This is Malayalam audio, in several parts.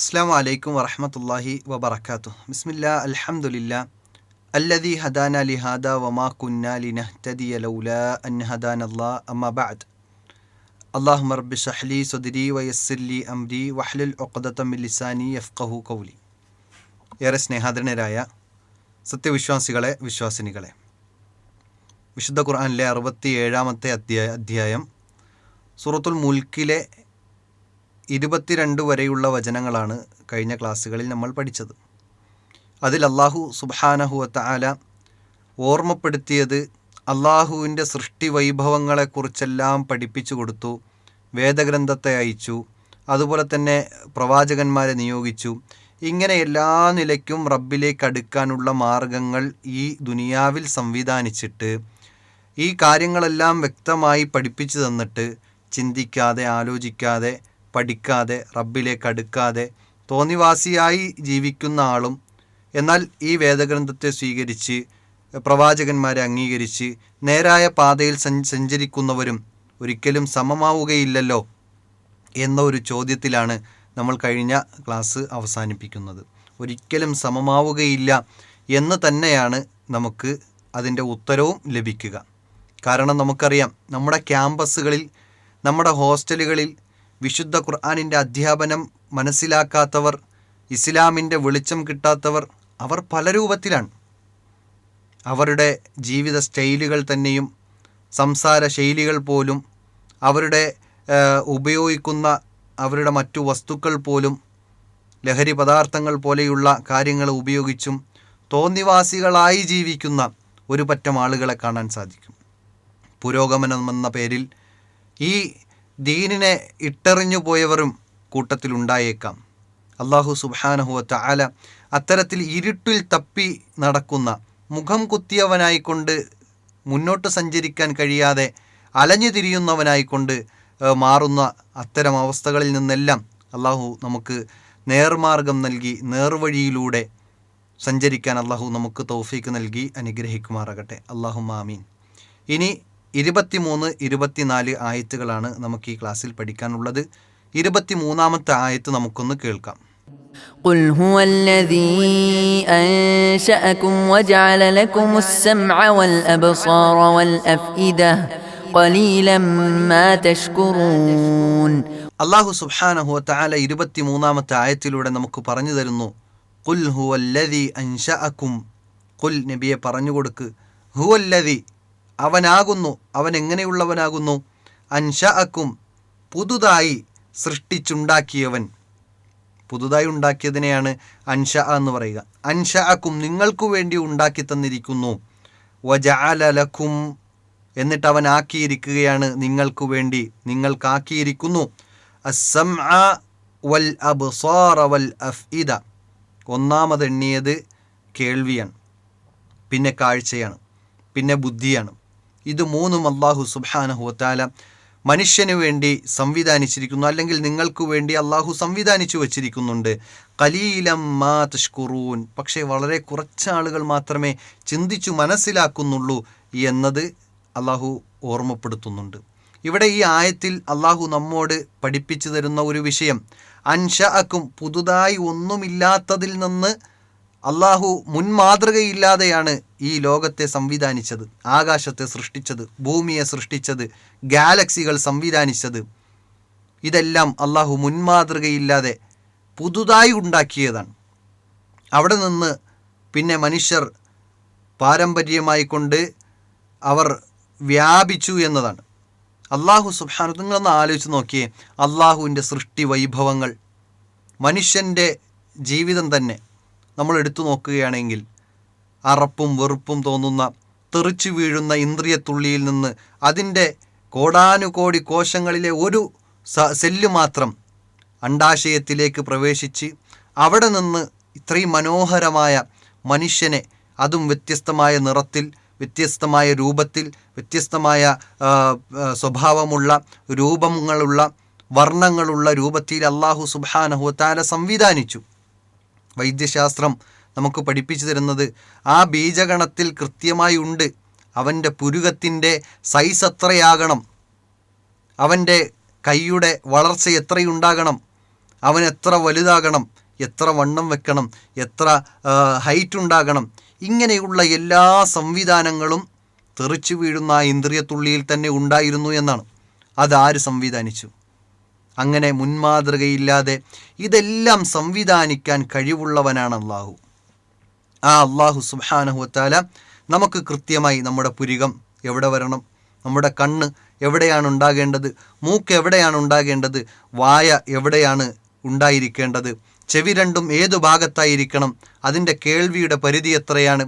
അസ്സാം വലൈക്കും വറഹമത്തല്ലാഹി വബർക്കാത്തു ബിസ്മില്ല അൽഹംദുലില്ലാ അല്ലദി ഹദാന ലിഹാദ വമാ കുന്ന ലിനഹ്തദിയ ലൗല അൻ ഹദാൻ അല്ലാ അമ്മ ബഅദ്. അള്ളാഹു റബ്ബി ഷഹ്ലി സുദിരി വയസ്സില്ലി അംരി വഹ്ലുൽ ഒക്കദത്തം ലിസാനി യഫ്കഹു കൗലി ഏറെ സ്നേഹാദരനരായ സത്യവിശ്വാസികളെ വിശ്വാസിനികളെ. വിശുദ്ധ ഖുർആനിലെ അറുപത്തി ഏഴാമത്തെ അധ്യായ അധ്യായം സൂറത്തുൽ മുൽക്കിലെ ഇരുപത്തിരണ്ട് വരെയുള്ള വചനങ്ങളാണ് കഴിഞ്ഞ ക്ലാസ്സുകളിൽ നമ്മൾ പഠിച്ചത്. അതിൽ അള്ളാഹു സുബാനഹുവത്ത ആല ഓർമ്മപ്പെടുത്തിയത് അള്ളാഹുവിന്റെ സൃഷ്ടി വൈഭവങ്ങളെക്കുറിച്ചെല്ലാം പഠിപ്പിച്ചു കൊടുത്തു വേദഗ്രന്ഥത്തെ അയച്ചു അതുപോലെ തന്നെ പ്രവാചകന്മാരെ നിയോഗിച്ചു. ഇങ്ങനെ എല്ലാ നിലയ്ക്കും റബ്ബിലേക്ക് അടുക്കാനുള്ള മാർഗങ്ങൾ ഈ ദുനിയാവിൽ സംവിധാനിച്ചിട്ട് ഈ കാര്യങ്ങളെല്ലാം വ്യക്തമായി പഠിപ്പിച്ചു തന്നിട്ട് ചിന്തിക്കാതെ ആലോചിക്കാതെ പഠിക്കാതെ റബ്ബിലേക്ക് അടുക്കാതെ തോന്നിവാസിയായി ജീവിക്കുന്ന ആളും എന്നാൽ ഈ വേദഗ്രന്ഥത്തെ സ്വീകരിച്ച് പ്രവാചകന്മാരെ അംഗീകരിച്ച് നേരായ പാതയിൽ സഞ്ചരിക്കുന്നവരും ഒരിക്കലും സമമാവുകയില്ലല്ലോ എന്ന ഒരു ചോദ്യത്തിലാണ് നമ്മൾ കഴിഞ്ഞ ക്ലാസ് അവസാനിപ്പിക്കുന്നത്. ഒരിക്കലും സമമാവുകയില്ല എന്ന് തന്നെയാണ് നമുക്ക് അതിന്റെ ഉത്തരവും ലഭിക്കുക. കാരണം നമുക്കറിയാം നമ്മുടെ ക്യാമ്പസുകളിൽ നമ്മുടെ ഹോസ്റ്റലുകളിൽ വിശുദ്ധ ഖുർആാനിന്റെ അധ്യാപനം മനസ്സിലാക്കാത്തവർ ഇസ്ലാമിന്റെ വെളിച്ചം കിട്ടാത്തവർ അവർ പല രൂപത്തിലാണ്. അവരുടെ ജീവിത സ്റ്റൈലുകൾ തന്നെയും സംസാര ശൈലികൾ പോലും അവരുടെ ഉപയോഗിക്കുന്ന അവരുടെ മറ്റു വസ്തുക്കൾ പോലും ലഹരി പദാർത്ഥങ്ങൾ പോലെയുള്ള കാര്യങ്ങൾ ഉപയോഗിച്ചും തോന്നിവാസികളായി ജീവിക്കുന്ന ഒരു പറ്റം ആളുകളെ കാണാൻ സാധിക്കും. പുരോഗമനം എന്ന പേരിൽ ഈ ദീനിനെ ഇട്ടെറിഞ്ഞു പോയവരും കൂട്ടത്തിലുണ്ടായേക്കാം അള്ളാഹു സുബാനഹുവത്ത ആല അത്തരത്തിൽ ഇരുട്ടിൽ തപ്പി നടക്കുന്ന മുഖം കുത്തിയവനായിക്കൊണ്ട് മുന്നോട്ട് സഞ്ചരിക്കാൻ കഴിയാതെ അലഞ്ഞു തിരിയുന്നവനായിക്കൊണ്ട് മാറുന്ന അത്തരം അവസ്ഥകളിൽ നിന്നെല്ലാം അള്ളാഹു നമുക്ക് നേർമാർഗം നൽകി നേർവഴിയിലൂടെ സഞ്ചരിക്കാൻ അള്ളാഹു നമുക്ക് തൗഫീക്ക് നൽകി അനുഗ്രഹിക്കുമാറാകട്ടെ. അള്ളാഹു മാമീൻ ഇനി ഇരുപത്തിമൂന്ന് ഇരുപത്തിനാല് ആയത്തുകളാണ് നമുക്ക് ഈ ക്ലാസ്സിൽ പഠിക്കാനുള്ളത് ഇരുപത്തിമൂന്നാമത്തെ ആയത്ത് നമുക്കൊന്ന് കേൾക്കാം قل هو الذي أنشأكم وجعل لكم السمع والأبصار والأفئدة قليلا ما تشكرون അള്ളാഹു സുബ്ഹാനഹു തആല ഇരുപത്തിമൂന്നാമത്തെ ആയത്തിലൂടെ നമുക്ക് പറഞ്ഞു തരുന്നു കുൽ ഹുവല്ലദി അൻഷഅക്കും കുൽ നബിയെ പറഞ്ഞു കൊടുക്ക് ഹുവല്ലദി അവനാകുന്നു. അവൻ എങ്ങനെയുള്ളവനാകുന്നു അൻഷ അക്കും പുതുതായി സൃഷ്ടിച്ചുണ്ടാക്കിയവൻ. പുതുതായി ഉണ്ടാക്കിയതിനെയാണ് അൻഷ എന്ന് പറയുക. അൻഷ അക്കും നിങ്ങൾക്കു വേണ്ടി ഉണ്ടാക്കി തന്നിരിക്കുന്നു. വജാലലഖും എന്നിട്ട് അവൻ ആക്കിയിരിക്കുകയാണ് നിങ്ങൾക്കു വേണ്ടി. നിങ്ങൾക്കാക്കിയിരിക്കുന്നു. അസം വൽ അബ്സാറ വൽ അഫ്ഇദ. ഒന്നാമതെണ്ണിയത് കേൾവിയാണ്. പിന്നെ കാഴ്ചയാണ്. പിന്നെ ബുദ്ധിയാണ്. ഇത് മൂന്നും അള്ളാഹു സുബാനഹുവത്താല മനുഷ്യന് വേണ്ടി സംവിധാനിച്ചിരിക്കുന്നു. അല്ലെങ്കിൽ നിങ്ങൾക്ക് വേണ്ടി അള്ളാഹു സംവിധാനിച്ചു വച്ചിരിക്കുന്നുണ്ട്. കലീലം മാ തഷ്കുറൂൻ. പക്ഷേ വളരെ കുറച്ച് ആളുകൾ മാത്രമേ ചിന്തിച്ചു മനസ്സിലാക്കുന്നുള്ളൂ എന്നത് അള്ളാഹു ഓർമ്മപ്പെടുത്തുന്നുണ്ട്. ഇവിടെ ഈ ആയത്തിൽ അള്ളാഹു നമ്മോട് പഠിപ്പിച്ചു തരുന്ന ഒരു വിഷയം അൻഷ അക്കും പുതുതായി ഒന്നുമില്ലാത്തതിൽ നിന്ന് അള്ളാഹു മുൻമാതൃകയില്ലാതെയാണ് ഈ ലോകത്തെ സംവിധാനിച്ചത്. ആകാശത്തെ സൃഷ്ടിച്ചത് ഭൂമിയെ സൃഷ്ടിച്ചത് ഗാലക്സികൾ സംവിധാനിച്ചത്. ഇതെല്ലാം അള്ളാഹു മുൻമാതൃകയില്ലാതെ പുതുതായി ഉണ്ടാക്കിയതാണ്. അവിടെ നിന്ന് പിന്നെ മനുഷ്യർ പാരമ്പര്യമായി കൊണ്ട് അവർ വ്യാപിച്ചു എന്നതാണ്. അള്ളാഹു സുബാനു നിങ്ങളൊന്ന് ആലോചിച്ച് നോക്കിയേ അള്ളാഹുവിന്റെ സൃഷ്ടി വൈഭവങ്ങൾ മനുഷ്യന്റെ ജീവിതം തന്നെ നമ്മൾ എടുത്തു നോക്കുകയാണെങ്കിൽ അറപ്പും വെറുപ്പും തോന്നുന്ന തെറിച്ചു വീഴുന്ന ഇന്ദ്രിയത്തുള്ളിയിൽ നിന്ന് അതിന്റെ കോടാനുകോടി കോശങ്ങളിലെ ഒരു സെല്ല് മാത്രം അണ്ടാശയത്തിലേക്ക് പ്രവേശിച്ച് അവിടെ നിന്ന് ഇത്രയും മനോഹരമായ മനുഷ്യനെ അതും വ്യത്യസ്തമായ നിറത്തിൽ വ്യത്യസ്തമായ രൂപത്തിൽ വ്യത്യസ്തമായ സ്വഭാവമുള്ള രൂപങ്ങളുള്ള വർണങ്ങളുള്ള രൂപത്തിൽ അള്ളാഹു സുബാനഹുത്താല സംവിധാനിച്ചു. വൈദ്യശാസ്ത്രം നമുക്ക് പഠിപ്പിച്ചു തരുന്നത് ആ ബീജഗണത്തിൽ കൃത്യമായി ഉണ്ട്. അവന്റെ പുരുകത്തിന്റെ സൈസ് എത്രയാകണം? അവന്റെ കൈയുടെ വളർച്ച എത്രയുണ്ടാകണം? അവൻ എത്ര വലുതാകണം? എത്ര വണ്ണം വെക്കണം? എത്ര ഹൈറ്റ് ഉണ്ടാകണം? ഇങ്ങനെയുള്ള എല്ലാ സംവിധാനങ്ങളും തെറിച്ചു വീഴുന്ന ആ ഇന്ദ്രിയത്തുള്ളിയിൽ തന്നെ ഉണ്ടായിരുന്നു എന്നാണ്. അതാര് സംവിധാനിച്ചു? അങ്ങനെ മുൻമാതൃകയില്ലാതെ ഇതെല്ലാം സംവിധാനിക്കാൻ കഴിവുള്ളവനാണ് അള്ളാഹു. ആ അള്ളാഹു സുബാനഹുത്താല നമുക്ക് കൃത്യമായി നമ്മുടെ പുരികം എവിടെ വരണം നമ്മുടെ കണ്ണ് എവിടെയാണ് ഉണ്ടാകേണ്ടത് മൂക്ക് എവിടെയാണ് ഉണ്ടാകേണ്ടത് വായ എവിടെയാണ് ഉണ്ടായിരിക്കേണ്ടത് ചെവി രണ്ടും ഏതു ഭാഗത്തായിരിക്കണം അതിന്റെ കേൾവിയുടെ പരിധി എത്രയാണ്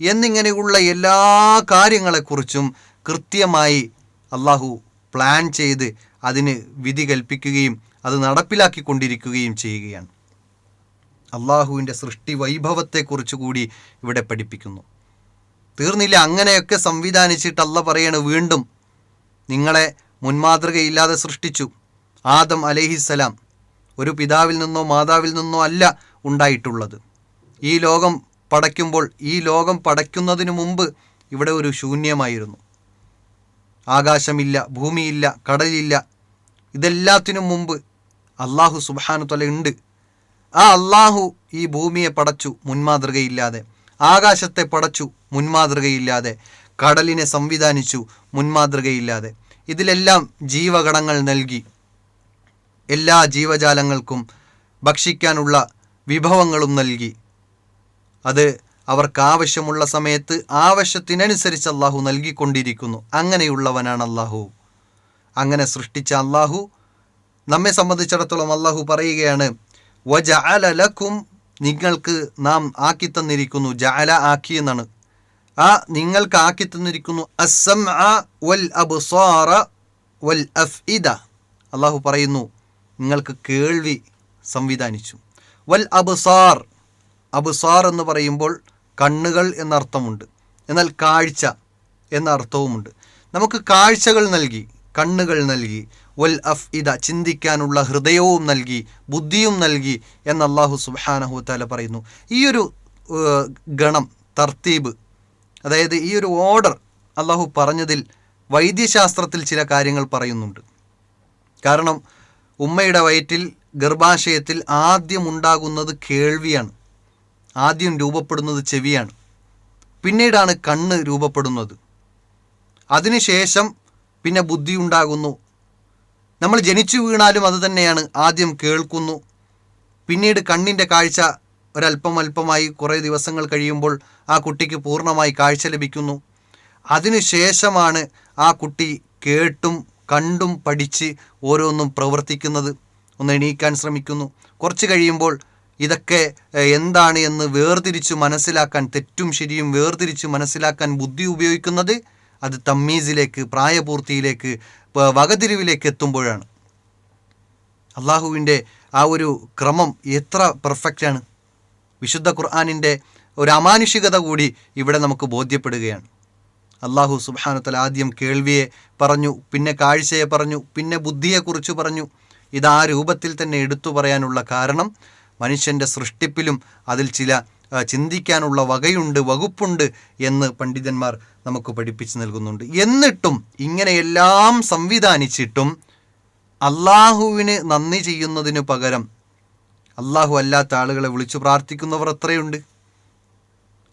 എന്നിങ്ങനെയുള്ള എല്ലാ കാര്യങ്ങളെക്കുറിച്ചും കൃത്യമായി അള്ളാഹു പ്ലാൻ ചെയ്ത് അതിന് വിധി കൽപ്പിക്കുകയും അത് നടപ്പിലാക്കിക്കൊണ്ടിരിക്കുകയും ചെയ്യുകയാണ്. അള്ളാഹുവിന്റെ സൃഷ്ടി വൈഭവത്തെക്കുറിച്ച് കൂടി ഇവിടെ പഠിപ്പിക്കുന്നു. തീർന്നില്ല അങ്ങനെയൊക്കെ സംവിധാനിച്ചിട്ട് അല്ല പറയാണ് വീണ്ടും നിങ്ങളെ മുൻമാതൃകയില്ലാതെ സൃഷ്ടിച്ചു. ആദം അലഹിസലാം ഒരു പിതാവിൽ നിന്നോ മാതാവിൽ നിന്നോ അല്ല ഉണ്ടായിട്ടുള്ളത്. ഈ ലോകം പടയ്ക്കുമ്പോൾ ഈ ലോകം പടയ്ക്കുന്നതിന് മുമ്പ് ഇവിടെ ഒരു ശൂന്യമായിരുന്നു. ആകാശമില്ല ഭൂമിയില്ല കടലില്ല. ഇതെല്ലാത്തിനും മുമ്പ് അള്ളാഹു സുബാനു തൊല ഉണ്ട്. ആ അള്ളാഹു ഈ ഭൂമിയെ പടച്ചു മുൻമാതൃകയില്ലാതെ. ആകാശത്തെ പടച്ചു മുൻമാതൃകയില്ലാതെ. കടലിനെ സംവിധാനിച്ചു മുൻമാതൃകയില്ലാതെ. ഇതിലെല്ലാം ജീവഗണങ്ങൾ നൽകി. എല്ലാ ജീവജാലങ്ങൾക്കും ഭക്ഷിക്കാനുള്ള വിഭവങ്ങളും നൽകി. അത് അവർക്ക് ആവശ്യമുള്ള സമയത്ത് ആവശ്യത്തിനനുസരിച്ച് അള്ളാഹു നൽകിക്കൊണ്ടിരിക്കുന്നു. അങ്ങനെയുള്ളവനാണ് അള്ളാഹു അങ്ങനെ സൃഷ്ടിച്ച അള്ളാഹു നമ്മെ സംബന്ധിച്ചിടത്തോളം അള്ളാഹു പറയുകയാണ് വജ ലക്കും നിങ്ങൾക്ക് നാം ആക്കി തന്നിരിക്കുന്നു ജഅല ആക്കി എന്നാണ്. ആ നിങ്ങൾക്ക് ആക്കി തന്നിരിക്കുന്നു അസം വൽ വൽ അള്ളാഹു പറയുന്നു നിങ്ങൾക്ക് കേൾവി സംവിധാനിച്ചു. വൽ അബ്സാർ അബ്സാർ എന്ന് പറയുമ്പോൾ കണ്ണുകൾ എന്നർത്ഥമുണ്ട്. എന്നാൽ കാഴ്ച എന്ന അർത്ഥവുമുണ്ട് നമുക്ക് കാഴ്ചകൾ നൽകി കണ്ണുകൾ നൽകി വൽ അഫ് ഇത ചിന്തിക്കാനുള്ള ഹൃദയവും നൽകി ബുദ്ധിയും നൽകി എന്ന് അള്ളാഹു സുബാനഹു താല പറയുന്നു. ഈ ഒരു ഗണം തർത്തീബ് അതായത് ഈ ഒരു ഓർഡർ അള്ളാഹു പറഞ്ഞതിൽ വൈദ്യശാസ്ത്രത്തിൽ ചില കാര്യങ്ങൾ പറയുന്നുണ്ട്. കാരണം ഉമ്മയുടെ വയറ്റിൽ ഗർഭാശയത്തിൽ ആദ്യം ഉണ്ടാകുന്നത് കേൾവിയാണ്. ആദ്യം രൂപപ്പെടുന്നത് ചെവിയാണ്. പിന്നീടാണ് കണ്ണ് രൂപപ്പെടുന്നത്. അതിനുശേഷം പിന്നെ ബുദ്ധി ഉണ്ടാകുന്നു. നമ്മൾ ജനിച്ചു വീണാലും അത് തന്നെയാണ് ആദ്യം കേൾക്കുന്നു. പിന്നീട് കണ്ണിന്റെ കാഴ്ച ഒരല്പം അല്പമായി കുറേ ദിവസങ്ങൾ കഴിയുമ്പോൾ ആ കുട്ടിക്ക് പൂർണമായി കാഴ്ച ലഭിക്കുന്നു. അതിനുശേഷമാണ് ആ കുട്ടി കേട്ടും കണ്ടും പഠിച്ച് ഓരോന്നും പ്രവർത്തിക്കുന്നത്. ഒന്ന് എണീക്കാൻ ശ്രമിക്കുന്നു. കുറച്ച് കഴിയുമ്പോൾ ഇതൊക്കെ എന്താണ് എന്ന് വേർതിരിച്ച് മനസ്സിലാക്കാൻ തെറ്റും ശരിയും വേർതിരിച്ച് മനസ്സിലാക്കാൻ ബുദ്ധി ഉപയോഗിക്കുന്നത് അത് തമ്മീസിലേക്ക് പ്രായപൂർത്തിയിലേക്ക് വകതിരിവിലേക്ക് എത്തുമ്പോഴാണ്. അള്ളാഹുവിന്റെ ആ ഒരു ക്രമം എത്ര പെർഫെക്റ്റാണ് വിശുദ്ധ ഖുർആാനിന്റെ ഒരു അമാനുഷികത കൂടി ഇവിടെ നമുക്ക് ബോധ്യപ്പെടുകയാണ്. അള്ളാഹു സുബാനത്തൽ ആദ്യം കേൾവിയെ പറഞ്ഞു പിന്നെ കാഴ്ചയെ പറഞ്ഞു പിന്നെ ബുദ്ധിയെക്കുറിച്ച് പറഞ്ഞു. ഇത് ആ രൂപത്തിൽ തന്നെ എടുത്തു പറയാനുള്ള കാരണം മനുഷ്യന്റെ സൃഷ്ടിപ്പിലും അതിൽ ചില ചിന്തിക്കാനുള്ള വകയുണ്ട് വകുപ്പുണ്ട് എന്ന് പണ്ഡിതന്മാർ നമുക്ക് പഠിപ്പിച്ചു നൽകുന്നുണ്ട്. എന്നിട്ടും ഇങ്ങനെയെല്ലാം സംവിധാനിച്ചിട്ടും അള്ളാഹുവിന് നന്ദി ചെയ്യുന്നതിന് പകരം അള്ളാഹു അല്ലാത്ത ആളുകളെ വിളിച്ചു പ്രാർത്ഥിക്കുന്നവർ എത്രയുണ്ട്?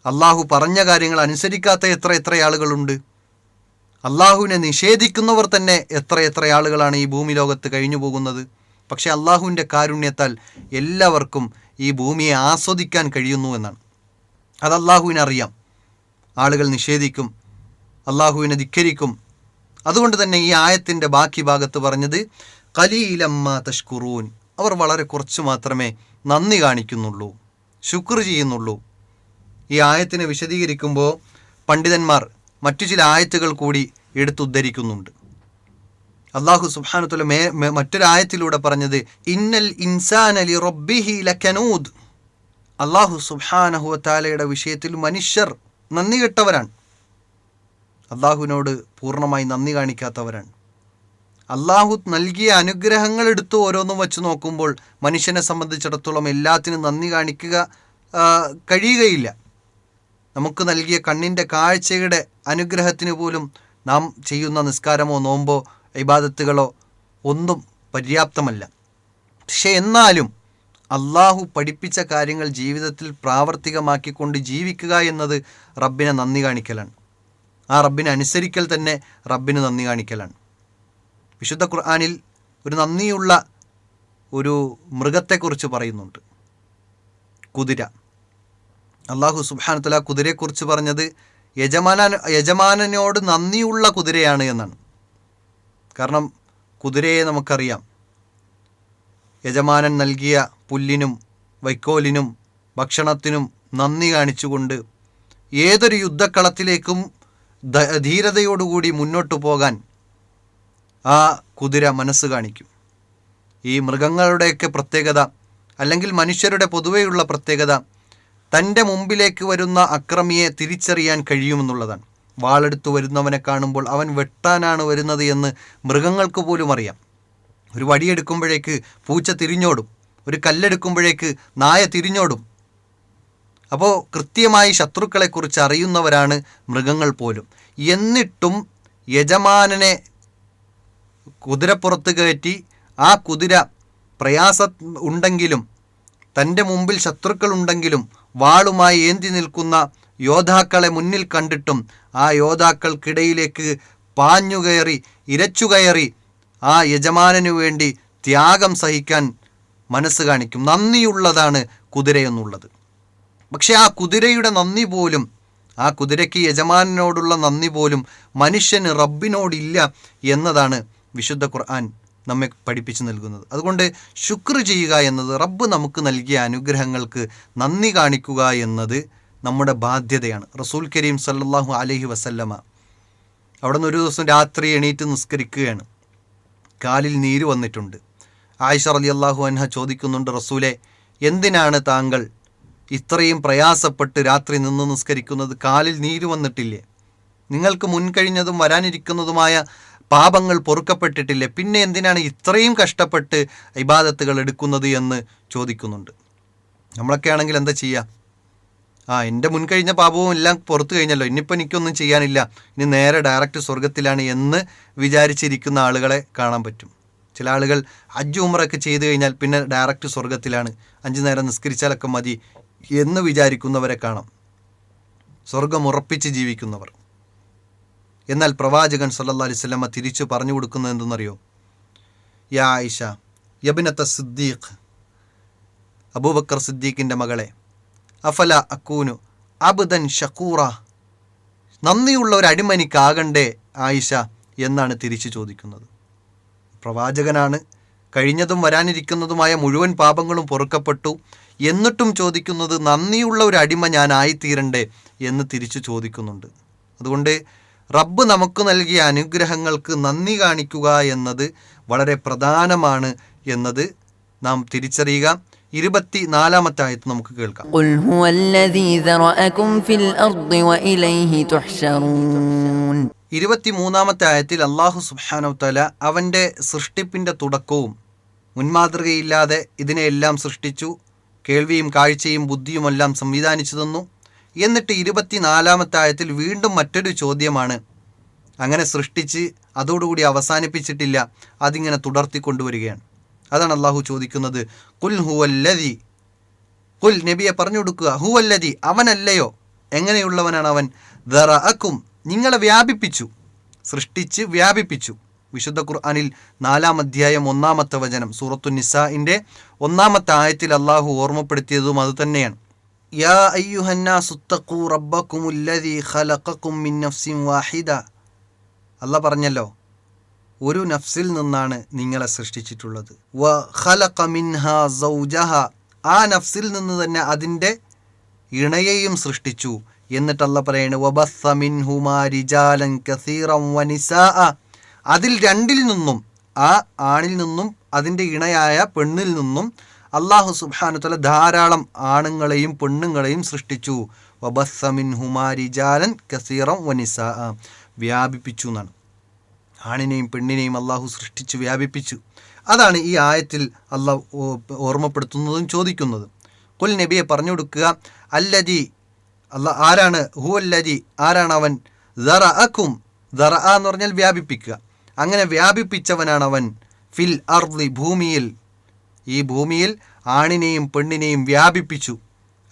അള്ളാഹു പറഞ്ഞ കാര്യങ്ങൾ അനുസരിക്കാത്ത എത്ര എത്ര ആളുകളുണ്ട്? അള്ളാഹുവിനെ നിഷേധിക്കുന്നവർ തന്നെ എത്ര എത്ര ആളുകളാണ് ഈ ഭൂമി ലോകത്ത് കഴിഞ്ഞു പോകുന്നത് പക്ഷേ അള്ളാഹുവിന്റെ കാരുണ്യത്താൽ എല്ലാവർക്കും ഈ ഭൂമിയെ ആസ്വദിക്കാൻ കഴിയുന്നു എന്നാണ്. അത് അള്ളാഹുവിനറിയാം ആളുകൾ നിഷേധിക്കും അള്ളാഹുവിനെ ധിക്കരിക്കും. അതുകൊണ്ട് തന്നെ ഈ ആയത്തിന്റെ ബാക്കി ഭാഗത്ത് പറഞ്ഞത് കലീലമ്മ തഷ്കുറൂൻ. അവർ വളരെ കുറച്ച് മാത്രമേ നന്ദി കാണിക്കുന്നുള്ളൂ ശുക്ർ ചെയ്യുന്നുള്ളൂ. ഈ ആയത്തിനെ വിശദീകരിക്കുമ്പോൾ പണ്ഡിതന്മാർ മറ്റു ചില ആയത്തുകൾ കൂടി എടുത്തുദ്ധരിക്കുന്നുണ്ട്. അള്ളാഹു സുബാനത്തുള്ള മേ മറ്റൊരായത്തിലൂടെ പറഞ്ഞത് ഇന്നൽ ഇൻസാൻ അലി റബ്ബിഹി ലക്കനൂദ്. അള്ളാഹു സുബ്ഹാനഹു താലയുടെ വിഷയത്തിൽ മനുഷ്യർ നന്ദി കെട്ടവരാണ്. അള്ളാഹുവിനോട് പൂർണമായി നന്ദി കാണിക്കാത്തവരാണ്. അള്ളാഹു നൽകിയ അനുഗ്രഹങ്ങൾ എടുത്ത് ഓരോന്നും വെച്ച് നോക്കുമ്പോൾ മനുഷ്യനെ സംബന്ധിച്ചിടത്തോളം എല്ലാത്തിനും നന്ദി കാണിക്കുക കഴിയുകയില്ല. നമുക്ക് നൽകിയ കണ്ണിന്റെ കാഴ്ചയുടെ അനുഗ്രഹത്തിന് പോലും നാം ചെയ്യുന്ന നിസ്കാരമോ നോമ്പോ ഇബാദത്തുകളോ ഒന്നും പര്യാപ്തമല്ല. പക്ഷെ എന്നാലും അള്ളാഹു പഠിപ്പിച്ച കാര്യങ്ങൾ ജീവിതത്തിൽ പ്രാവർത്തികമാക്കിക്കൊണ്ട് ജീവിക്കുക എന്നത് റബ്ബിനെ നന്ദി കാണിക്കലാണ്. ആ റബ്ബിനെ അനുസരിക്കൽ തന്നെ റബ്ബിന് നന്ദി കാണിക്കലാണ്. വിശുദ്ധ ഖുർആാനിൽ ഒരു നന്ദിയുള്ള ഒരു മൃഗത്തെക്കുറിച്ച് പറയുന്നുണ്ട്. കുതിര. അള്ളാഹു സുബാനത്തല കുതിരയെക്കുറിച്ച് പറഞ്ഞത് യജമാന യജമാനനോട് നന്ദിയുള്ള കുതിരയാണ് എന്നാണ്. കാരണം കുതിരയെ നമുക്കറിയാം. യജമാനൻ നൽകിയ പുല്ലിനും വൈക്കോലിനും ഭക്ഷണത്തിനും നന്ദി കാണിച്ചുകൊണ്ട് ഏതൊരു യുദ്ധക്കളത്തിലേക്കും ധീരതയോടുകൂടി മുന്നോട്ടു പോകാൻ ആ കുതിര മനസ്സ് കാണിക്കും. ഈ മൃഗങ്ങളുടെയൊക്കെ പ്രത്യേകത അല്ലെങ്കിൽ മനുഷ്യരുടെ പൊതുവെയുള്ള പ്രത്യേകത തന്റെ മുമ്പിലേക്ക് വരുന്ന അക്രമിയെ തിരിച്ചറിയാൻ കഴിയുമെന്നുള്ളതാണ്. വാളെടുത്ത് വരുന്നവനെ കാണുമ്പോൾ അവൻ വെട്ടാനാണ് വരുന്നത് എന്ന് മൃഗങ്ങൾക്ക് പോലും അറിയാം. ഒരു വടിയെടുക്കുമ്പോഴേക്ക് പൂച്ച തിരിഞ്ഞോടും ഒരു കല്ലെടുക്കുമ്പോഴേക്ക് നായ തിരിഞ്ഞോടും. അപ്പോൾ കൃത്യമായി ശത്രുക്കളെക്കുറിച്ച് അറിയുന്നവരാണ് മൃഗങ്ങൾ പോലും. എന്നിട്ടും യജമാനനെ കുതിരപ്പുറത്ത് കയറ്റി ആ കുതിര പ്രയാസ ഉണ്ടെങ്കിലും തന്റെ മുമ്പിൽ ശത്രുക്കളുണ്ടെങ്കിലും വാളുമായി ഏന്തി നിൽക്കുന്ന യോദ്ധാക്കളെ മുന്നിൽ കണ്ടിട്ടും ആ യോദ്ധാക്കൾക്കിടയിലേക്ക് പാഞ്ഞുകയറി ഇരച്ചുകയറി ആ യജമാനു വേണ്ടി ത്യാഗം സഹിക്കാൻ മനസ്സ് കാണിക്കും. നന്ദിയുള്ളതാണ് കുതിരയെന്നുള്ളത് പക്ഷേ ആ കുതിരയുടെ നന്ദി പോലും ആ കുതിരയ്ക്ക് യജമാനോടുള്ള നന്ദി പോലും മനുഷ്യന് റബ്ബിനോടില്ല എന്നതാണ് വിശുദ്ധ ഖുർആൻ നമ്മെ പഠിപ്പിച്ചു നൽകുന്നത്. അതുകൊണ്ട് ശുക്ർ ചെയ്യുക എന്നത് റബ്ബ് നമുക്ക് നൽകിയ അനുഗ്രഹങ്ങൾക്ക് നന്ദി കാണിക്കുക എന്നത് നമ്മുടെ ബാധ്യതയാണ്. റസൂൽ കരീം സല്ലാഹു അലഹി വസല്ലമ അവിടെ നിന്ന് ഒരു ദിവസം രാത്രി എണീറ്റ് നിസ്കരിക്കുകയാണ്. കാലിൽ നീര് വന്നിട്ടുണ്ട്. ആയിഷ അലി അള്ളാഹു അൻഹ ചോദിക്കുന്നുണ്ട് റസൂലെ എന്തിനാണ് താങ്കൾ ഇത്രയും പ്രയാസപ്പെട്ട് രാത്രി നിന്ന് നിസ്കരിക്കുന്നത്? കാലിൽ നീര് വന്നിട്ടില്ലേ? നിങ്ങൾക്ക് മുൻകഴിഞ്ഞതും വരാനിരിക്കുന്നതുമായ പാപങ്ങൾ പൊറുക്കപ്പെട്ടിട്ടില്ലേ? പിന്നെ എന്തിനാണ് ഇത്രയും കഷ്ടപ്പെട്ട് ഇബാദത്തുകൾ എടുക്കുന്നത്? എന്ന് ചോദിക്കുന്നുണ്ട്. നമ്മളൊക്കെ ആണെങ്കിൽ എന്താ ചെയ്യുക ആ എന്റെ മുൻകഴിഞ്ഞ പാപവും എല്ലാം പുറത്തു കഴിഞ്ഞല്ലോ. ഇനിയിപ്പോൾ എനിക്കൊന്നും ചെയ്യാനില്ല. ഇനി നേരെ ഡയറക്റ്റ് സ്വർഗത്തിലാണ് എന്ന് വിചാരിച്ചിരിക്കുന്ന ആളുകളെ കാണാൻ പറ്റും. ചില ആളുകൾ ഹജ്ജ് ഉമ്രൊക്കെ ചെയ്തു കഴിഞ്ഞാൽ പിന്നെ ഡയറക്റ്റ് സ്വർഗത്തിലാണ് അഞ്ചു നേരം നിസ്കരിച്ചാലൊക്കെ മതി എന്ന് വിചാരിക്കുന്നവരെ കാണാം. സ്വർഗം ഉറപ്പിച്ച് ജീവിക്കുന്നവർ. എന്നാൽ പ്രവാചകൻ സല്ലാ അലൈഹി വസല്ലമ തിരിച്ചു പറഞ്ഞു കൊടുക്കുന്നത് എന്തെന്നറിയോ? യാ ആയിഷ യബിനത്ത സിദ്ദീഖ് അബൂബക്കർ സിദ്ദീഖിന്റെ മകളെ അഫല അക്കൂനു അബ്ദൻ ഷക്കൂറ. നന്ദിയുള്ള ഒരു അടിമനിക്കാകണ്ടേ ആയിഷ എന്നാണ് തിരിച്ചു ചോദിക്കുന്നത്. പ്രവാചകനാണ്. കഴിഞ്ഞതും വരാനിരിക്കുന്നതുമായ മുഴുവൻ പാപങ്ങളും പൊറുക്കപ്പെട്ടു. എന്നിട്ടും ചോദിക്കുന്നത് നന്ദിയുള്ള ഒരു അടിമ ഞാൻ ആയിത്തീരണ്ടേ എന്ന് തിരിച്ചു ചോദിക്കുന്നുണ്ട്. അതുകൊണ്ട് റബ്ബ് നമുക്ക് നൽകിയ അനുഗ്രഹങ്ങൾക്ക് നന്ദി കാണിക്കുക എന്നത് വളരെ പ്രധാനമാണ് എന്നത് നാം തിരിച്ചറിയുക. ഇരുപത്തി നാലാമത്തെ ആയത്ത് നമുക്ക് കേൾക്കാം. ഇരുപത്തി ആയത്തിൽ അള്ളാഹു സുബാനോ അവന്റെ സൃഷ്ടിപ്പിന്റെ തുടക്കവും മുൻമാതൃകയില്ലാതെ ഇതിനെയെല്ലാം സൃഷ്ടിച്ചു കേൾവിയും കാഴ്ചയും ബുദ്ധിയുമെല്ലാം സംവിധാനിച്ചു തന്നു. എന്നിട്ട് ഇരുപത്തിനാലാമത്തെ ആയത്തിൽ വീണ്ടും മറ്റൊരു ചോദ്യമാണ്. അങ്ങനെ സൃഷ്ടിച്ച് അതോടുകൂടി അവസാനിപ്പിച്ചിട്ടില്ല അതിങ്ങനെ തുടർത്തിക്കൊണ്ടുവരികയാണ്. അതാണ് അള്ളാഹു ചോദിക്കുന്നത്. കുൽ ഹുവല്ലതി കുൽ നബിയെ പറഞ്ഞു കൊടുക്കുക. ഹുവല്ലതി അവനല്ലയോ? എങ്ങനെയുള്ളവനാണ് അവൻ? ദറഅക്കും നിങ്ങളെ വ്യാപിപ്പിച്ചു. സൃഷ്ടിച്ച് വ്യാപിപ്പിച്ചു. വിശുദ്ധ ഖുർആാനിൽ നാലാം അധ്യായം ഒന്നാമത്തെ വചനം സൂറത്തു നിസാഇന്റെ ഒന്നാമത്തെ ആയത്തിൽ അള്ളാഹു ഓർമ്മപ്പെടുത്തിയതും അതുതന്നെയാണ് യാ അയ്യുഹന്നാസുത്തഖൂ റബ്ബക്കുമുല്ലതി ഖലഖക്കും മിൻ വാഹിദ. അല്ല പറഞ്ഞല്ലോ ഒരു നഫ്സിൽ നിന്നാണ് നിങ്ങളെ സൃഷ്ടിച്ചിട്ടുള്ളത്. വ ഖലഖ സൗജഹ. ആ നഫ്സിൽ നിന്ന് തന്നെ അതിന്റെ ഇണയെയും സൃഷ്ടിച്ചു. എന്നിട്ടല്ല പറയാണ് വബസ്സ റിജാലൻ അതിൽ രണ്ടിൽ നിന്നും ആ ആണിൽ നിന്നും അതിന്റെ ഇണയായ പെണ്ണിൽ നിന്നും അള്ളാഹു സുബാനുത്തല ധാരാളം ആണുങ്ങളെയും പെണ്ണുങ്ങളെയും സൃഷ്ടിച്ചു. വബസ്സമിൻ ഹുമാരിജാലൻ കസീറം വനിസ വ്യാപിപ്പിച്ചു എന്നാണ്. ആണിനെയും പെണ്ണിനെയും അള്ളാഹു സൃഷ്ടിച്ചു വ്യാപിപ്പിച്ചു. അതാണ് ഈ ആയത്തിൽ അള്ളാഹ് ഓ- ഓർമ്മപ്പെടുത്തുന്നതും ചോദിക്കുന്നതും. കുൽ നബിയെ പറഞ്ഞു കൊടുക്കുക അല്ലജി അല്ല ആരാണ്? ഹു അല്ലജി ആരാണ് അവൻ? ദറ അഖും ദറ എന്ന് പറഞ്ഞാൽ വ്യാപിപ്പിക്കുക. അങ്ങനെ വ്യാപിപ്പിച്ചവനാണ് അവൻ ഫിൽ അർദി ഭൂമിയിൽ. ഈ ഭൂമിയിൽ ആണിനെയും പെണ്ണിനെയും വ്യാപിപ്പിച്ചു.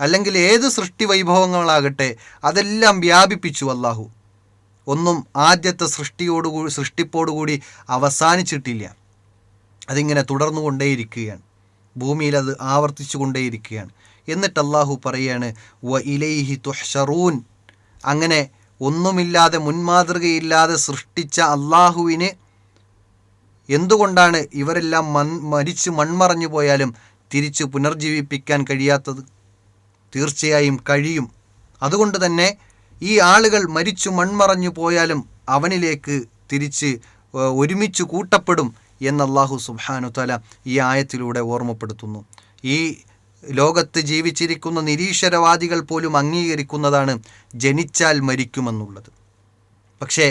അല്ലെങ്കിൽ ഏത് സൃഷ്ടി വൈഭവങ്ങളാകട്ടെ അതെല്ലാം വ്യാപിപ്പിച്ചു അള്ളാഹു ഒന്നും ആദ്യത്തെ സൃഷ്ടിയോടുകൂടി സൃഷ്ടിപ്പോടുകൂടി അവസാനിച്ചിട്ടില്ല. അതിങ്ങനെ തുടർന്നു കൊണ്ടേയിരിക്കുകയാണ് ഭൂമിയിൽ അത് ആവർത്തിച്ചു കൊണ്ടേയിരിക്കുകയാണ് എന്നിട്ട് അള്ളാഹു പറയാണ് വ ഇലൈഹി തുഹ്ഷറൂൻ അങ്ങനെ ഒന്നുമില്ലാതെ മുൻമാതൃകയില്ലാതെ സൃഷ്ടിച്ച അള്ളാഹുവിന് എന്തുകൊണ്ടാണ് ഇവരെല്ലാം മൺ മരിച്ച് മൺമറഞ്ഞു പോയാലും തിരിച്ച് പുനർജീവിപ്പിക്കാൻ കഴിയാത്തത്? തീർച്ചയായും കഴിയും. അതുകൊണ്ട് തന്നെ ഈ ആളുകൾ മരിച്ചു മൺമറഞ്ഞു പോയാലും അവനിലേക്ക് തിരിച്ച് ഒരുമിച്ച് കൂട്ടപ്പെടും എന്ന് അള്ളാഹു സുബാനു തല ഈ ആയത്തിലൂടെ ഓർമ്മപ്പെടുത്തുന്നു. ഈ ലോകത്ത് ജീവിച്ചിരിക്കുന്ന നിരീശ്വരവാദികൾ പോലും അംഗീകരിക്കുന്നതാണ് ജനിച്ചാൽ മരിക്കുമെന്നുള്ളത്. പക്ഷേ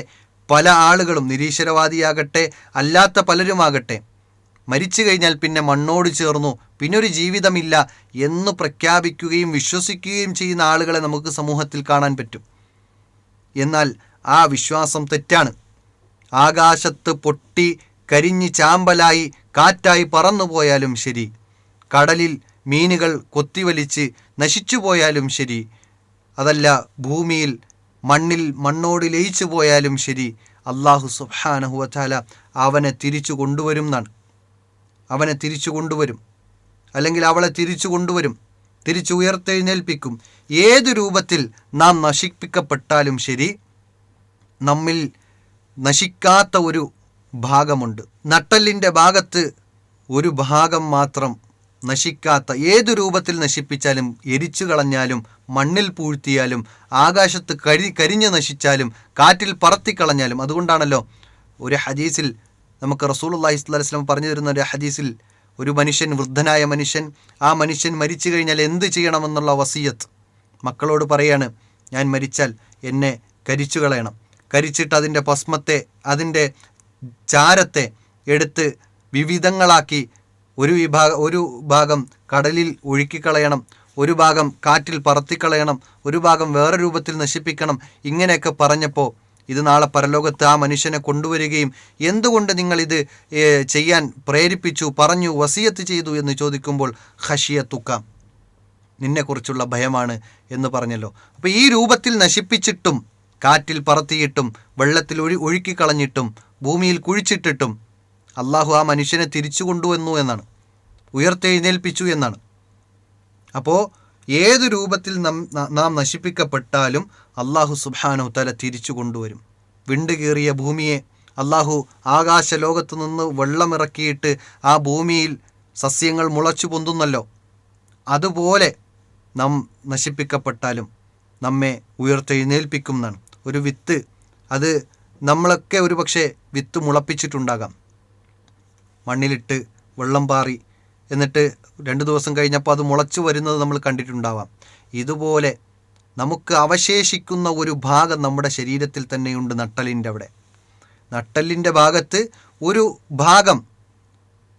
പല ആളുകളും നിരീശ്വരവാദിയാകട്ടെ അല്ലാത്ത പലരുമാകട്ടെ മരിച്ചു കഴിഞ്ഞാൽ പിന്നെ മണ്ണോട് ചേർന്നു പിന്നെ ഒരു ജീവിതമില്ല എന്ന് പ്രഖ്യാപിക്കുകയും വിശ്വസിക്കുകയും ചെയ്യുന്ന ആളുകളെ നമുക്ക് സമൂഹത്തിൽ കാണാൻ പറ്റും. എന്നാൽ ആ വിശ്വാസം തെറ്റാണ്. ആകാശത്ത് പൊട്ടി കരിഞ്ഞ് ചാമ്പലായി കാറ്റായി പറന്നുപോയാലും ശരി. കടലിൽ മീനുകൾ കൊത്തിവലിച്ച് നശിച്ചു പോയാലും ശരി. അതല്ല ഭൂമിയിൽ മണ്ണിൽ മണ്ണോട് ലയിച്ചു പോയാലും ശരി അള്ളാഹു സുബ്ഹാനഹുവല അവനെ തിരിച്ചു കൊണ്ടുവരും എന്നാണ്. അവനെ തിരിച്ചു കൊണ്ടുവരും. അല്ലെങ്കിൽ അവളെ തിരിച്ചു കൊണ്ടുവരും. തിരിച്ചു ഏതു രൂപത്തിൽ നാം നശിപ്പിക്കപ്പെട്ടാലും ശരി നമ്മിൽ നശിക്കാത്ത ഒരു ഭാഗമുണ്ട്. നട്ടലിന്റെ ഭാഗത്ത് ഒരു ഭാഗം മാത്രം നശിക്കാത്ത ഏതു രൂപത്തിൽ നശിപ്പിച്ചാലും എരിച്ചു കളഞ്ഞാലും മണ്ണിൽ പൂഴ്ത്തിയാലും ആകാശത്ത് കരി കരിഞ്ഞു നശിച്ചാലും കാറ്റിൽ പറത്തിക്കളഞ്ഞാലും അതുകൊണ്ടാണല്ലോ ഒരു ഹദീസിൽ നമുക്ക് റസൂൽ അള്ളാഹി സ്വലം പറഞ്ഞു തരുന്ന ഒരു ഹദീസിൽ ഒരു മനുഷ്യൻ വൃദ്ധനായ മനുഷ്യൻ ആ മനുഷ്യൻ മരിച്ചു കഴിഞ്ഞാൽ എന്ത് ചെയ്യണമെന്നുള്ള വസീയത്ത് മക്കളോട് പറയാണ് ഞാൻ മരിച്ചാൽ എന്നെ കരിച്ചു കളയണം. കരിച്ചിട്ട് അതിന്റെ ഭസ്മത്തെ അതിന്റെ ചാരത്തെ എടുത്ത് വിവിധങ്ങളാക്കി ഒരു വിഭാഗ ഒരു ഭാഗം കടലിൽ ഒഴുക്കിക്കളയണം ഒരു ഭാഗം കാറ്റിൽ പറത്തിക്കളയണം ഒരു ഭാഗം വേറെ രൂപത്തിൽ നശിപ്പിക്കണം ഇങ്ങനെയൊക്കെ പറഞ്ഞപ്പോൾ ഇത് നാളെ പരലോകത്ത് ആ മനുഷ്യനെ കൊണ്ടുവരികയും എന്തുകൊണ്ട് നിങ്ങൾ ഇത് ചെയ്യാൻ പ്രേരിപ്പിച്ചു പറഞ്ഞു വസിയത്ത് ചെയ്തു എന്ന് ചോദിക്കുമ്പോൾ ഹഷിയ തുക്കാം നിന്നെക്കുറിച്ചുള്ള ഭയമാണ് എന്ന് പറഞ്ഞല്ലോ. അപ്പോൾ ഈ രൂപത്തിൽ നശിപ്പിച്ചിട്ടും കാറ്റിൽ പറത്തിയിട്ടും വെള്ളത്തിൽ ഒഴി ഒഴുക്കിക്കളഞ്ഞിട്ടും ഭൂമിയിൽ കുഴിച്ചിട്ടിട്ടും അള്ളാഹു ആ മനുഷ്യനെ തിരിച്ചു കൊണ്ടുവന്നു എന്നാണ്. ഉയർത്തെഴുന്നേൽപ്പിച്ചു എന്നാണ്. അപ്പോൾ ഏത് രൂപത്തിൽ നാം നാം നശിപ്പിക്കപ്പെട്ടാലും അള്ളാഹു സുബ്ഹാനഹു തല തിരിച്ചു കൊണ്ടുവരും. വിണ്ടുകീറിയ ഭൂമിയെ അള്ളാഹു ആകാശ ലോകത്ത് നിന്ന് വെള്ളമിറക്കിയിട്ട് ആ ഭൂമിയിൽ സസ്യങ്ങൾ മുളച്ചു പൊന്തുന്നല്ലോ. അതുപോലെ നാം നശിപ്പിക്കപ്പെട്ടാലും നമ്മെ ഉയർത്തെഴുന്നേൽപ്പിക്കും എന്നാണ്. ഒരു വിത്ത് അത് നമ്മളൊക്കെ ഒരു പക്ഷേ വിത്ത് മുളപ്പിച്ചിട്ടുണ്ടാകാം. മണ്ണിലിട്ട് വെള്ളം പാറി എന്നിട്ട് രണ്ട് ദിവസം കഴിഞ്ഞപ്പോൾ അത് മുളച്ചു വരുന്നത് നമ്മൾ കണ്ടിട്ടുണ്ടാവാം. ഇതുപോലെ നമുക്ക് അവശേഷിക്കുന്ന ഒരു ഭാഗം നമ്മുടെ ശരീരത്തിൽ തന്നെയുണ്ട് നട്ടലിന്റെ അവിടെ. നട്ടലിന്റെ ഭാഗത്ത് ഒരു ഭാഗം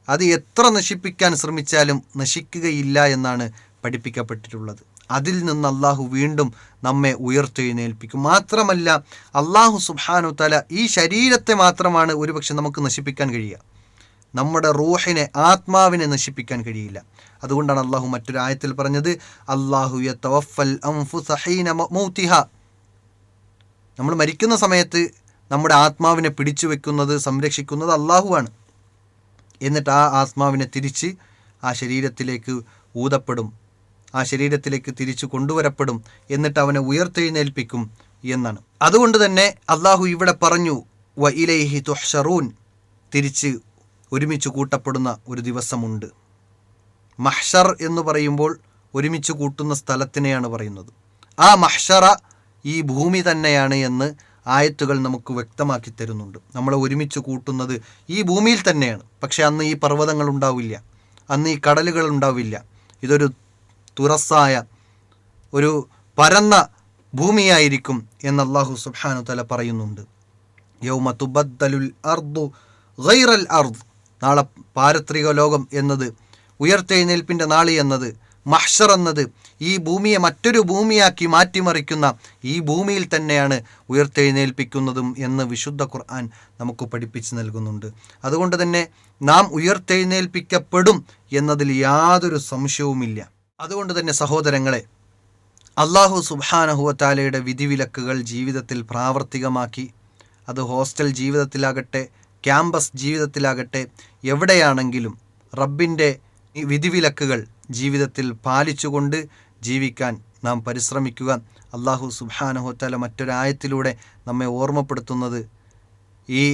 അത് എത്ര നശിപ്പിക്കാൻ ശ്രമിച്ചാലും നശിക്കുകയില്ല എന്നാണ് പഠിപ്പിക്കപ്പെട്ടിട്ടുള്ളത്. അതിൽ നിന്ന് അള്ളാഹു വീണ്ടും നമ്മെ ഉയർത്തെഴുന്നേൽപ്പിക്കും. മാത്രമല്ല അള്ളാഹു സുഹാനു തല ഈ ശരീരത്തെ മാത്രമാണ് ഒരുപക്ഷെ നമുക്ക് നശിപ്പിക്കാൻ കഴിയുക. നമ്മുടെ റൂഹിനെ ആത്മാവിനെ നശിപ്പിക്കാൻ കഴിയില്ല. അതുകൊണ്ടാണ് അള്ളാഹു മറ്റൊരു ആയത്തിൽ പറഞ്ഞത് അള്ളാഹു നമ്മൾ മരിക്കുന്ന സമയത്ത് നമ്മുടെ ആത്മാവിനെ പിടിച്ചു വെക്കുന്നത് സംരക്ഷിക്കുന്നത് അള്ളാഹുവാണ് എന്നിട്ട് ആ ആത്മാവിനെ തിരിച്ച് ആ ശരീരത്തിലേക്ക് ഊതപ്പെടും. ആ ശരീരത്തിലേക്ക് തിരിച്ചു കൊണ്ടുവരപ്പെടും. എന്നിട്ട് അവനെ ഉയർത്തെഴുന്നേൽപ്പിക്കും എന്നാണ്. അതുകൊണ്ട് തന്നെ അള്ളാഹു ഇവിടെ പറഞ്ഞു വ ഇലൈഹി തുഹ്ഷറൂൻ തിരിച്ച് ഒരുമിച്ച് കൂട്ടപ്പെടുന്ന ഒരു ദിവസമുണ്ട്. മഹ്ഷർ എന്ന് പറയുമ്പോൾ ഒരുമിച്ച് കൂട്ടുന്ന സ്ഥലത്തിനെയാണ് പറയുന്നത്. ആ മഹ്ഷറ ഈ ഭൂമി തന്നെയാണ് എന്ന് ആയത്തുകൾ നമുക്ക് വ്യക്തമാക്കി തരുന്നുണ്ട്. നമ്മളെ ഒരുമിച്ച് കൂട്ടുന്നത് ഈ ഭൂമിയിൽ തന്നെയാണ്. പക്ഷെ അന്ന് ഈ പർവതങ്ങൾ ഉണ്ടാവില്ല. അന്ന് ഈ കടലുകൾ ഉണ്ടാവില്ല. ഇതൊരു തുറസ്സായ ഒരു പരന്ന ഭൂമിയായിരിക്കും എന്ന് അള്ളാഹു സുബാനു തല പറയുന്നുണ്ട്. യൗമ തുബദ്ദലുൽ അർദു ഗൈറൽ അർദ്. നാളെ പാരത്രിക ലോകം എന്നത് ഉയർത്തെഴുന്നേൽപ്പിന്റെ നാളി എന്നത് മഹ്ഷർ എന്നത് ഈ ഭൂമിയെ മറ്റൊരു ഭൂമിയാക്കി മാറ്റിമറിക്കുന്ന ഈ ഭൂമിയിൽ തന്നെയാണ് ഉയർത്തെഴുന്നേൽപ്പിക്കുന്നതും എന്ന് വിശുദ്ധ ഖുർആൻ നമുക്ക് പഠിപ്പിച്ച് നൽകുന്നുണ്ട്. അതുകൊണ്ട് തന്നെ നാം ഉയർത്തെഴുന്നേൽപ്പിക്കപ്പെടും എന്നതിൽ യാതൊരു സംശയവുമില്ല. അതുകൊണ്ട് തന്നെ സഹോദരങ്ങളെ അള്ളാഹു സുബാനഹുവത്താലയുടെ വിധിവിലക്കുകൾ ജീവിതത്തിൽ പ്രാവർത്തികമാക്കി അത് ഹോസ്റ്റൽ ജീവിതത്തിലാകട്ടെ ക്യാമ്പസ് ജീവിതത്തിലാകട്ടെ എവിടെയാണെങ്കിലും റബ്ബിന്റെ വിധിവിലക്കുകൾ ജീവിതത്തിൽ പാലിച്ചുകൊണ്ട് ജീവിക്കാൻ നാം പരിശ്രമിക്കുക. അള്ളാഹു സുബാനഹോത്തല മറ്റൊരായത്തിലൂടെ നമ്മെ ഓർമ്മപ്പെടുത്തുന്നത് ഈ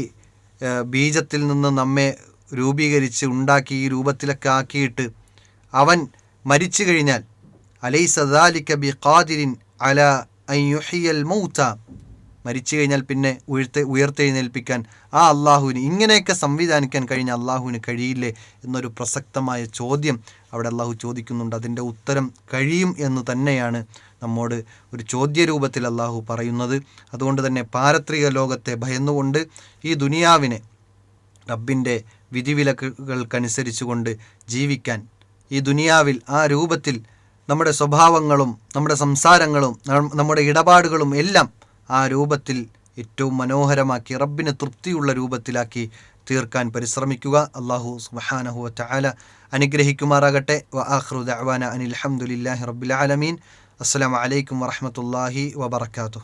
ബീജത്തിൽ നിന്ന് നമ്മെ രൂപീകരിച്ച് ഉണ്ടാക്കി ഈ രൂപത്തിലൊക്കെ ആക്കിയിട്ട് അവൻ മരിച്ചു കഴിഞ്ഞാൽ അലൈ ദാലിക ബി ഖാദിരിൻ അല അൻ മൗത്ത മൗത മരിച്ചു കഴിഞ്ഞാൽ പിന്നെ ഉയർത്തെ ഉയർത്തെഴുന്നേൽപ്പിക്കാൻ ആ അള്ളാഹുവിന് ഇങ്ങനെയൊക്കെ സംവിധാനിക്കാൻ കഴിഞ്ഞ അള്ളാഹുവിന് കഴിയില്ലേ എന്നൊരു പ്രസക്തമായ ചോദ്യം അവിടെ അള്ളാഹു ചോദിക്കുന്നുണ്ട്. അതിന്റെ ഉത്തരം കഴിയും എന്ന് തന്നെയാണ് നമ്മോട് ഒരു ചോദ്യരൂപത്തിൽ അള്ളാഹു പറയുന്നത്. അതുകൊണ്ട് തന്നെ പാരത്രിക ലോകത്തെ ഭയന്നുകൊണ്ട് ഈ ദുനിയാവിനെ റബ്ബിന്റെ വിധിവിലക്കുകൾക്കനുസരിച്ചുകൊണ്ട് ജീവിക്കാൻ ഈ ദുനിയാവിൽ ആ രൂപത്തിൽ നമ്മുടെ സ്വഭാവങ്ങളും നമ്മുടെ സംസാരങ്ങളും നമ്മുടെ ഇടപാടുകളും എല്ലാം ആ രൂപത്തിൽ ഏറ്റവും മനോഹരമാക്കി റബ്ബിന് തൃപ്തിയുള്ള രൂപത്തിലാക്കി തീർക്കാൻ പരിശ്രമിക്കുക. അള്ളാഹു സുബ്ഹാനഹു വ അനുഗ്രഹിക്കുമാറാകട്ടെ. വ ആഖിറു ദഅവാന അനിൽ ഹംദുലില്ലാഹി റബ്ബിൽ ആലമീൻ. അസ്സലാമു അലൈക്കും വറഹ്മത്തുള്ളാഹി വബറകാതുഹു.